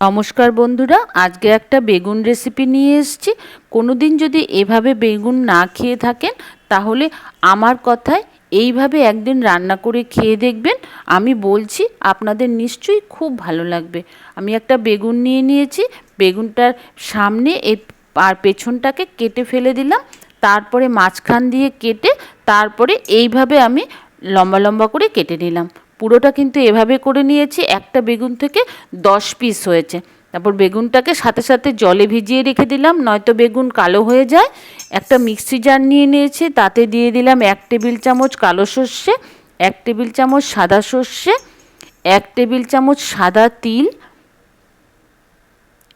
নমস্কার বন্ধুরা, আজকে একটা বেগুন রেসিপি নিয়ে এসেছি। কোনো দিন যদি এভাবে বেগুন না খেয়ে থাকেন, তাহলে আমার কথায় এইভাবে একদিন রান্না করে খেয়ে দেখবেন। আমি বলছি, আপনাদের নিশ্চয়ই খুব ভালো লাগবে। আমি একটা বেগুন নিয়ে নিয়েছি, বেগুনটার সামনে এই আর পেছনটাকে কেটে ফেলে দিলাম। তারপরে মাঝখান দিয়ে কেটে, তারপরে এইভাবে আমি লম্বা লম্বা করে কেটে নিলাম। পুরোটা কিন্তু এভাবে করে নিয়েছি, একটা বেগুন থেকে দশ পিস হয়েছে। তারপর বেগুনটাকে সাথে সাথে জলে ভিজিয়ে রেখে দিলাম, নয়তো বেগুন কালো হয়ে যায়। একটা মিক্সি জার নিয়ে নিয়েছি, তাতে দিয়ে দিলাম এক টেবিল চামচ কালো সর্ষে, এক টেবিল চামচ সাদা সর্ষে, এক টেবিল চামচ সাদা তিল,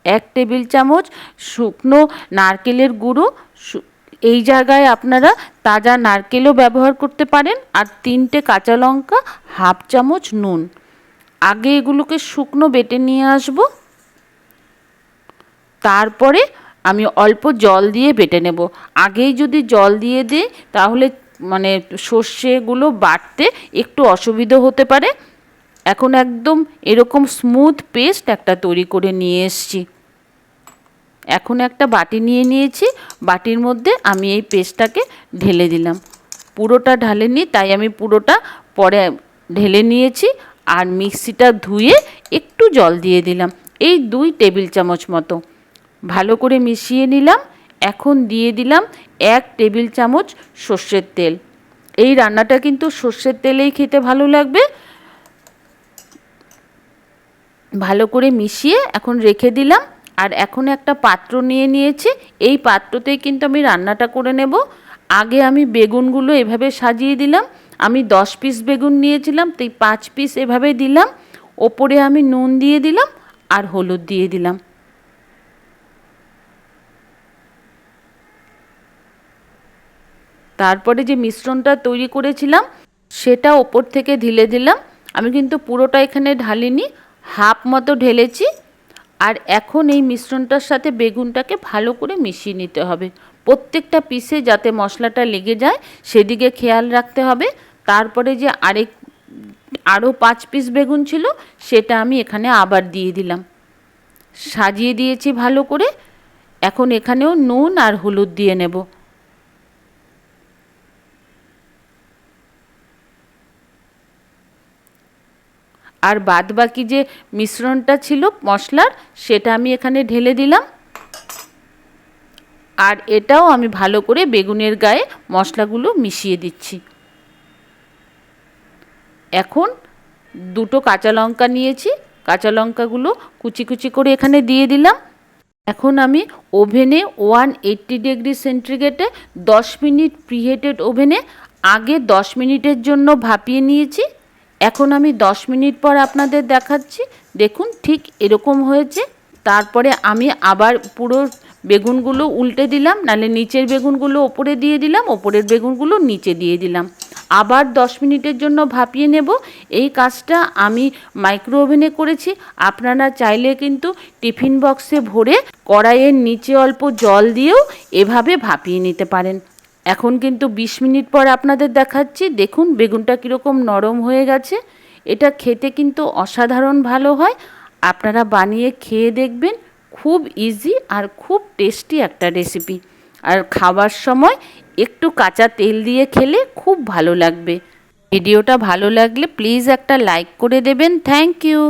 এক টেবিল চামচ শুকনো নারকেলের গুঁড়ো এই জায়গায় আপনারা তাজা নারকেলও ব্যবহার করতে পারেন আর তিনটে কাঁচা লঙ্কা, হাফ চামচ নুন। আগে এগুলোকে শুকনো বেটে নিয়ে আসব। তারপরে আমি অল্প জল দিয়ে বেটে নেব। আগেই যদি জল দিয়ে দিই, তাহলে মানে সর্ষেগুলো বাটতে একটু অসুবিধা হতে পারে। এখন একদম এরকম স্মুথ পেস্ট একটা তৈরি করে নিয়ে এসছি। এখন একটা বাটি নিয়ে নিয়েছি, বাটির মধ্যে আমি এই পেস্টটাকে ঢেলে দিলাম। পুরোটা ঢালেনি, তাই আমি পুরোটা পরে ঢেলে নিয়েছি আর মিক্সিটা ধুয়ে একটু জল দিয়ে দিলাম, এই দুই টেবিল চামচ মতো। ভালো করে মিশিয়ে নিলাম, এখন দিয়ে দিলাম এক টেবিল চামচ সর্ষের তেল। এই রান্নাটা কিন্তু সর্ষের তেলেই খেতে ভালো লাগবে। ভালো করে মিশিয়ে এখন রেখে দিলাম আর এখন একটা পাত্র নিয়ে নিয়েছি, এই পাত্রতেই কিন্তু আমি রান্নাটা করে নেব। আগে আমি বেগুনগুলো এভাবে সাজিয়ে দিলাম, আমি দশ পিস বেগুন নিয়েছিলাম, তাই পাঁচ পিস এভাবে দিলাম, ওপরে আমি নুন দিয়ে দিলাম আর হলুদ দিয়ে দিলাম। তারপরে যে মিশ্রণটা তৈরি করেছিলাম, সেটা ওপর থেকে ঢেলে দিলাম। আমি কিন্তু পুরোটা এখানে ঢালিনি, হাফ মতো ঢেলেছি আর এখন এই মিশ্রণটার সাথে বেগুনটাকে ভালো করে মিশিয়ে নিতে হবে। প্রত্যেকটা পিসে যাতে মশলাটা লেগে যায়, সেদিকে খেয়াল রাখতে হবে। তারপরে যে আরেক আরও পাঁচ পিস বেগুন ছিল, সেটা আমি এখানে আবার দিয়ে দিলাম। সাজিয়ে দিয়েছি ভালো করে। এখন এখানেও নুন আর হলুদ দিয়ে নেব। আর বাদ বাকি যে মিশ্রণটা ছিল মশলার, সেটা আমি এখানে ঢেলে দিলাম। আর এটাও আমি ভালো করে বেগুনের গায়ে মশলাগুলো মিশিয়ে দিচ্ছি। এখন দুটো কাঁচা লঙ্কা নিয়েছি, কাঁচা লঙ্কাগুলো কুচি কুচি করে এখানে দিয়ে দিলাম। এখন আমি ওভেনে ওয়ান এইট্টি ডিগ্রি সেন্টিগ্রেডে দশ মিনিট প্রিহেটেড ওভেনে আগে দশ মিনিটের জন্য ভাপিয়ে নিয়েছি। এখন আমি দশ মিনিট পর আপনাদের দেখাচ্ছি। দেখুন, ঠিক এরকম হয়েছে। তারপরে আমি আবার পুরো বেগুনগুলো উল্টে দিলাম নালে নিচের বেগুনগুলো ওপরে দিয়ে দিলাম, ওপরের বেগুনগুলো নিচে দিয়ে দিলাম। আবার দশ মিনিটের জন্য ভাপিয়ে নেব। এই কাজটা আমি মাইক্রো ওভেনে করেছি। আপনারা চাইলে কিন্তু টিফিন বক্সে ভরে কড়াইয়ের নিচে অল্প জল দিয়েও এভাবে ভাপিয়ে নিতে পারেন। এখন কিন্তু ২০ মিনিট পর আপনাদের দেখাচ্ছি, দেখুন বেগুনটা কীরকম নরম হয়ে গেছে। এটা খেতে কিন্তু অসাধারণ ভালো হয়। আপনারা বানিয়ে খেয়ে দেখবেন, খুব ইজি আর খুব টেস্টি একটা রেসিপি আর খাবার সময় একটু কাঁচা তেল দিয়ে খেলে খুব ভালো লাগবে। ভিডিওটা ভালো লাগলে প্লিজ একটা লাইক করে দেবেন। Thank you